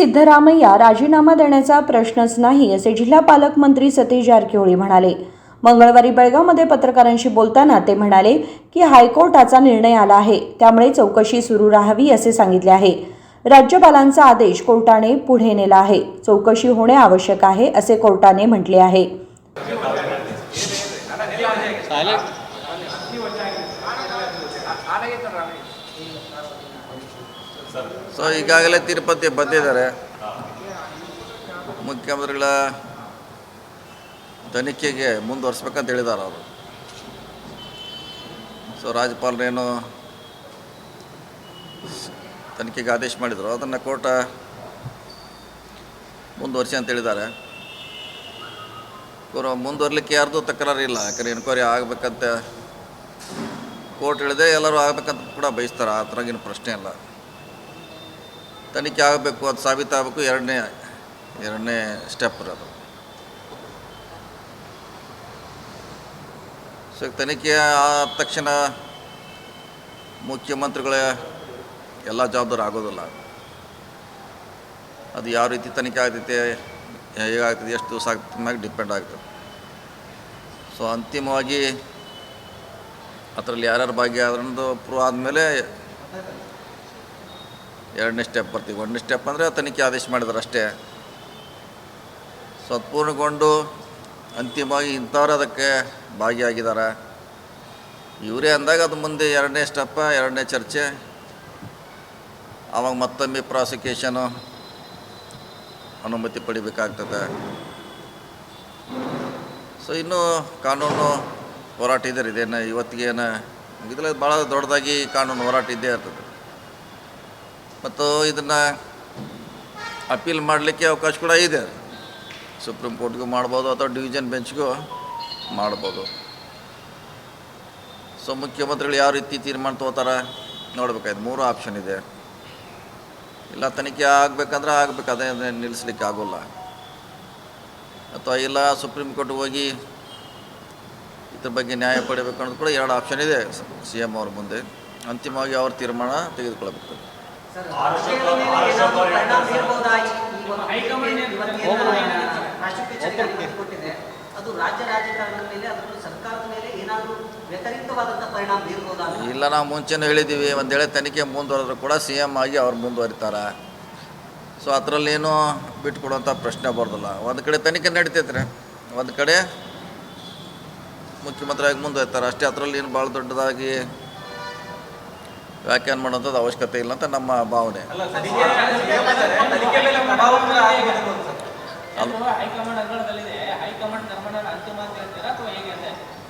सिद्धरामय्या राजीनामा देण्याचा प्रश्नच नाही असे जिल्हा पालकमंत्री सतीश जारकिहोळी म्हणाले. मंगळवारी बेळगावमध्ये पत्रकारांशी बोलताना ते म्हणाले की हायकोर्टाचा निर्णय आला आहे त्यामुळे चौकशी सुरू राहावी असे सांगितले आहे. राज्यपालांचा आदेश कोर्टाने पुढे नेला आहे. चौकशी होणे आवश्यक आहे असे कोर्टाने म्हटले आहे. ಸೊ ಈಗಾಗಲೇ ತಿರುಪತಿ ಬಂದಿದ್ದಾರೆ. ಮುಖ್ಯಮಂತ್ರಿಗಳ ತನಿಖೆಗೆ ಮುಂದುವರಿಸ್ಬೇಕಂತ ಹೇಳಿದ್ದಾರೆ ಅವರು. ಸೊ ರಾಜ್ಯಪಾಲರೇನು ತನಿಖೆಗೆ ಆದೇಶ ಮಾಡಿದರು, ಅದನ್ನು ಕೋರ್ಟ ಮುಂದುವರಿಸಿ ಅಂತ ಹೇಳಿದ್ದಾರೆ. ಇವರು ಮುಂದುವರ್ಲಿಕ್ಕೆ ಯಾರ್ದು ತಕರಾರು ಇಲ್ಲ, ಯಾಕಂದರೆ ಎನ್ಕ್ವೈರಿ ಆಗಬೇಕಂತ ಕೋರ್ಟ್ ಹೇಳಿದೆ, ಎಲ್ಲರೂ ಆಗಬೇಕಂತ ಕೂಡ ಬಯಸ್ತಾರೆ, ಆ ಥರಗಿನ ಪ್ರಶ್ನೆ ಇಲ್ಲ. ತನಿಖೆ ಆಗಬೇಕು ಅದು ಸಾಬೀತಾಗಬೇಕು ಎರಡನೇ ಎರಡನೇ ಸ್ಟೆಪ್ ಅದು. ಸೊ ತನಿಖೆ ಆದ ತಕ್ಷಣ ಮುಖ್ಯಮಂತ್ರಿಗಳ ಎಲ್ಲ ಜವಾಬ್ದಾರಿ ಆಗೋದಿಲ್ಲ. ಅದು ಯಾವ ರೀತಿ ತನಿಖೆ ಆಗ್ತೈತೆ ಹೇಗಾಗ್ತದೆ ಎಷ್ಟು ದಿವಸ ಆಗ್ತದೆ ಮ್ಯಾಗೆ ಡಿಪೆಂಡ್ ಆಗ್ತದೆ. ಸೊ ಅಂತಿಮವಾಗಿ ಅದರಲ್ಲಿ ಯಾರ್ಯಾರು ಭಾಗಿಯಾದ್ರೂ ಪ್ರೂವ್ ಆದಮೇಲೆ ಎರಡನೇ ಸ್ಟೆಪ್ ಬರ್ತೀವಿ. ಒಂದನೇ ಸ್ಟೆಪ್ ಅಂದರೆ ತನಿಖೆ ಆದೇಶ ಮಾಡಿದ್ರು ಅಷ್ಟೇ. ಸೊ ಅದು ಪೂರ್ಣಗೊಂಡು ಅಂತಿಮವಾಗಿ ಇಂಥವ್ರು ಅದಕ್ಕೆ ಭಾಗಿಯಾಗಿದ್ದಾರೆ. ಇವರೇ ಅಂದಾಗ ಅದು ಮುಂದೆ ಎರಡನೇ ಸ್ಟೆಪ್ಪ ಎರಡನೇ ಚರ್ಚೆ. ಆವಾಗ ಮತ್ತೊಮ್ಮೆ ಪ್ರಾಸಿಕ್ಯೂಷನು ಅನುಮತಿ ಪಡಿಬೇಕಾಗ್ತದೆ. ಸೊ ಇನ್ನೂ ಕಾನೂನು ಹೋರಾಟ ಇದ್ದಾರೆ ಇದೇನು ಇವತ್ತಿಗೆ ಏನು ಮುಗಿದ್ರೆ ಭಾಳ ದೊಡ್ಡದಾಗಿ ಕಾನೂನು ಹೋರಾಟ ಇದ್ದೇ ಇರ್ತದೆ. ಮತ್ತು ಇದನ್ನು ಅಪೀಲ್ ಮಾಡಲಿಕ್ಕೆ ಅವಕಾಶ ಕೂಡ ಇದೆ ಸುಪ್ರೀಂ ಕೋರ್ಟ್ಗೂ ಮಾಡ್ಬೋದು ಅಥವಾ ಡಿವಿಷನ್ ಬೆಂಚ್ಗೂ ಮಾಡ್ಬೋದು. ಸೊ ಮುಖ್ಯಮಂತ್ರಿಗಳು ಯಾವ ರೀತಿ ತೀರ್ಮಾನ ತೊಗೋತಾರೆ ನೋಡ್ಬೇಕಾಯ್ತು. ಮೂರು ಆಪ್ಷನ್ ಇದೆ. ಇಲ್ಲ, ತನಿಖೆ ಆಗಬೇಕಂದ್ರೆ ಆಗಬೇಕು. ಅದೇ ನಿಲ್ಲಿಸ್ಲಿಕ್ಕೆ ಆಗೋಲ್ಲ. ಅಥವಾ ಇಲ್ಲ ಸುಪ್ರೀಂ ಕೋರ್ಟ್ಗೆ ಹೋಗಿ ಇದ್ರ ಬಗ್ಗೆ ನ್ಯಾಯ ಪಡಿಬೇಕು ಅನ್ನೋದು ಕೂಡ ಎರಡು ಆಪ್ಷನ್ ಇದೆ. ಸಿ ಎಂ ಅವ್ರ ಮುಂದೆ. ಅಂತಿಮವಾಗಿ ಅವ್ರ ತೀರ್ಮಾನ ತೆಗೆದುಕೊಳ್ಬೇಕು ಅದು ರಾಜ್ಯ ರಾಜಕಾರಣದ ಮೇಲೆ ಸರ್ಕಾರದ ಮೇಲೆ ಏನಾದರೂ ವ್ಯತಿರಿಕ್ತವಾದಂಥ ಪರಿಣಾಮ ಬೀರ್ಬೋದಾ? ಇಲ್ಲ ನಾವು ಮುಂಚೆನೂ ಹೇಳಿದ್ದೀವಿ ಒಂದು ಹೇಳಿ ತನಿಖೆ ಮುಂದುವರೆದ್ರು ಕೂಡ ಸಿ ಎಂ ಆಗಿ ಅವ್ರು ಮುಂದುವರಿತಾರೆ. ಸೊ ಅದರಲ್ಲೇನು ಬಿಟ್ಕೊಡುವಂಥ ಪ್ರಶ್ನೆ ಬರೋದಿಲ್ಲ. ಒಂದು ಕಡೆ ತನಿಖೆ ನಡೀತೈತ್ರಿ. ಒಂದು ಕಡೆ ಮುಖ್ಯಮಂತ್ರಿಯಾಗಿ ಮುಂದುವರಿತಾರೆ. ಅಷ್ಟೇ ಅದರಲ್ಲಿ ಏನು ಭಾಳ ದೊಡ್ಡದಾಗಿ ವ್ಯಾಖ್ಯಾನ ಮಾಡುವಂಥದ್ದು ಅವಶ್ಯಕತೆ ಇಲ್ಲ ಅಂತ ನಮ್ಮ ಭಾವನೆ.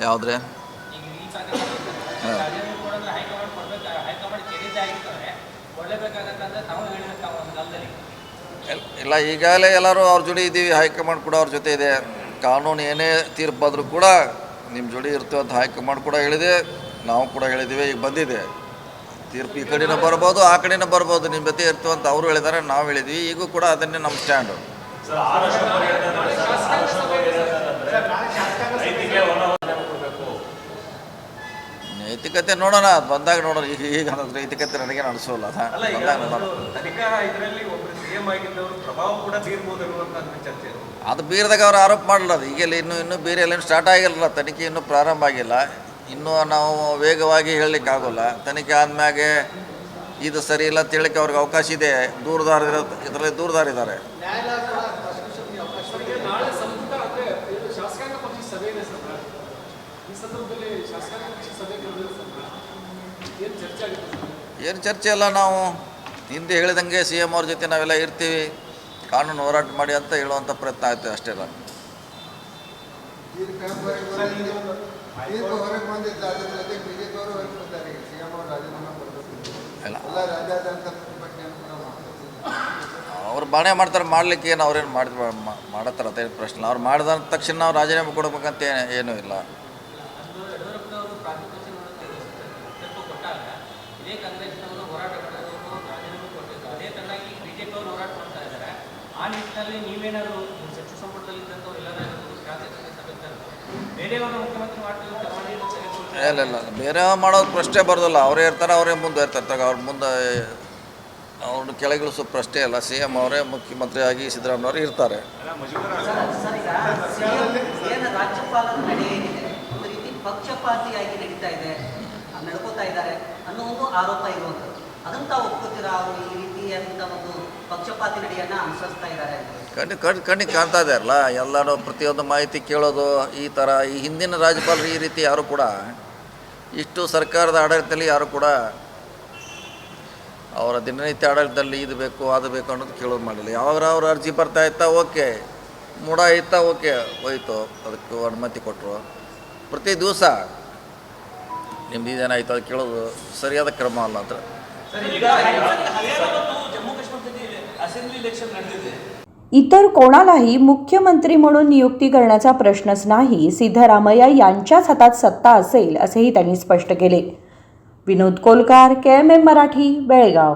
ಯಾವುದ್ರೆ? ಇಲ್ಲ ಈಗಾಗಲೇ ಎಲ್ಲರೂ ಅವ್ರ ಜೋಡಿ ಇದ್ದೀವಿ ಹೈಕಮಾಂಡ್ ಕೂಡ ಅವ್ರ ಜೊತೆ ಇದೆ. ಕಾನೂನು ಏನೇ ತೀರ್ಪಾದರೂ ಕೂಡ ನಿಮ್ಮ ಜೋಡಿ ಇರ್ತೀವಿ ಅಂತ ಹೈಕಮಾಂಡ್ ಕೂಡ ಹೇಳಿದೆ ನಾವು ಕೂಡ ಹೇಳಿದ್ದೀವಿ ಈಗ ಬಂದಿದೆ. ತೀರ್ಪು ಈ ಕಡೆನೂ ಬರ್ಬೋದು ಆ ಕಡೆನೂ ಬರ್ಬೋದು ನಿಮ್ಮ ಜೊತೆ ಇರ್ತೀವಿ ಅಂತ ಅವರು ಹೇಳಿದ್ದಾರೆ ನಾವು ಹೇಳಿದ್ವಿ. ಈಗೂ ಕೂಡ ಅದನ್ನೇ ನಮ್ಮ ಸ್ಟ್ಯಾಂಡು. ನೈತಿಕತೆ ನೋಡೋಣ ಅದು ಬಂದಾಗ ನೋಡೋಣ. ಈಗ ಈಗ ಅನ್ನೋದು ನೈತಿಕತೆ ನನಗೆ ನಡೆಸೋಲ್ಲ ಅದು ಬಂದಾಗ ನೋಡೋಣ. ಅದು ಬೀರದಾಗ ಅವ್ರು ಆರೋಪ ಮಾಡಲ್ಲ ಅದು ಈಗೆಲ್ಲ ಇನ್ನೂ ಇನ್ನೂ ಬೇರೆ ಎಲ್ಲ ಸ್ಟಾರ್ಟ್ ಆಗಿಲ್ಲ ತನಿಖೆ ಇನ್ನೂ ಪ್ರಾರಂಭ ಆಗಿಲ್ಲ. ಇನ್ನೂ ನಾವು ವೇಗವಾಗಿ ಹೇಳಲಿಕ್ಕೆ ಆಗೋಲ್ಲ ತನಿಖೆ ಆದ್ಮ್ಯಾಗೆ ಇದು ಸರಿ ಇಲ್ಲ ಅಂತ ಹೇಳಕ್ಕೆ ಅವ್ರಿಗೆ ಅವಕಾಶ ಇದೆ. ದೂರದಾರ ಇದರಲ್ಲಿ ದೂರದಾರಿದ್ದಾರೆ ಏನು ಚರ್ಚೆ ಅಲ್ಲ ನಾವು. ಹಿಂದೆ ಹೇಳಿದಂಗೆ ಸಿ ಎಂ ಅವ್ರ ಜೊತೆ ನಾವೆಲ್ಲ ಇರ್ತೀವಿ. ಕಾನೂನು ಹೋರಾಟ ಮಾಡಿ ಅಂತ ಹೇಳುವಂಥ ಪ್ರಯತ್ನ ಆಯ್ತು ಅಷ್ಟೇ ಇಲ್ಲ ತೀರ್ಪು ಹೊರಗೆ ತೀರ್ಪು ಹೊರಗೆ ಬಂದಿದ್ದು ಅದ್ರ ಜೊತೆ ಬಿಜೆಪಿ ಅವರು ಹೊರಗೆ ಬಂದ್ದಾರೆ ಈಗ ಸಿಎಂ ಅವರು ರಾಜೀನಾಮೆ ಕೊಡಬೇಕು. ಇಲ್ಲ. ಎಲ್ಲ ರಾಜ್ಯಾದ್ಯಂತ ಮಾಡ್ತಾರೆ ಅವ್ರು ಬಾಣೆ ಮಾಡ್ತಾರೆ ಮಾಡ್ಲಿಕ್ಕೆ ಏನು ಅವ್ರೇನು ಮಾಡಿ ಮಾಡತ್ತಾರ ಅದೇನು ಪ್ರಶ್ನೆ. ಅವ್ರು ಮಾಡಿದ ತಕ್ಷಣ ನಾವು ರಾಜೀನಾಮೆ ಕೊಡ್ಬೇಕಂತ ಏನು ಏನೂ ಇಲ್ಲ. ಆ ನಿಟ್ಟಿನಲ್ಲಿ ನೀವೇನಾದ್ರು ನಿಮ್ಮ ಸಚಿವ ಸಂಪುಟದಲ್ಲಿ ಮುಖ್ಯಮಂತ್ರಿ ಇಲ್ಲ ಇಲ್ಲ. ಬೇರೆ ಮಾಡೋದು ಪ್ರಶ್ನೆ ಬರೋದಿಲ್ಲ. ಅವರೇ ಇರ್ತಾರೆ, ಅವರೇ ಮುಂದೆ ಇರ್ತಾರೆ. ಅವ್ರ ಮುಂದೆ ಅವ್ರನ್ನ ಕೆಳಗಿಳಿಸೋ ಪ್ರಶ್ನೆ ಅಲ್ಲ ಸಿ ಎಂ ಅವರೇ ಮುಖ್ಯಮಂತ್ರಿಯಾಗಿ ಸಿದ್ದರಾಮಯ್ಯವರು ಇರ್ತಾರೆ. ಪಕ್ಷಪಾತಿ ನಡೆಯನ್ನ ಅನುಸರಿಸ್ತಾ ಇದ್ದಾರೆ ಕಣ್ಣಿ ಕಣ್ಣು ಕಣ್ಣಿಗೆ ಕಾಣ್ತಾ ಇದ್ದಾರಲ್ಲ ಎಲ್ಲರೂ ಪ್ರತಿಯೊಂದು ಮಾಹಿತಿ ಕೇಳೋದು, ಈ ಥರ ಈ ಹಿಂದಿನ ರಾಜ್ಯಪಾಲರು ಈ ರೀತಿ ಯಾರು ಕೂಡ, ಇಷ್ಟು ಸರ್ಕಾರದ ಆಡಳಿತದಲ್ಲಿ ಯಾರು ಕೂಡ ಅವರ ದಿನನಿತ್ಯ ಆಡಳಿತದಲ್ಲಿ ಇದು ಬೇಕು, ಅದು ಬೇಕು ಅನ್ನೋದು ಕೇಳೋದು ಮಾಡಲಿಲ್ಲ ಯಾವಾಗ ಅವ್ರ ಅರ್ಜಿ ಬರ್ತಾ ಇತ್ತಾ, ಓಕೆ. ಮೂಡ ಇತ್ತಾ, ಓಕೆ. ಹೋಯ್ತು, ಅದಕ್ಕೆ ಅನುಮತಿ ಕೊಟ್ಟರು ಪ್ರತಿ ದಿವಸ ನಿಮ್ದು ಇದೇನಾಯ್ತು ಅದು ಕೇಳೋದು ಸರಿಯಾದ ಕ್ರಮ ಅಲ್ಲ ಅಂತ इतर कोणालाही मुख्यमंत्री म्हणून नियुक्ती करण्याचा प्रश्नच नाही. सिद्धरामय्या यांच्याच हातात सत्ता असेल असेही त्यांनी स्पष्ट केले. विनोद कोलकार के एम एम मराठी बेळगाव.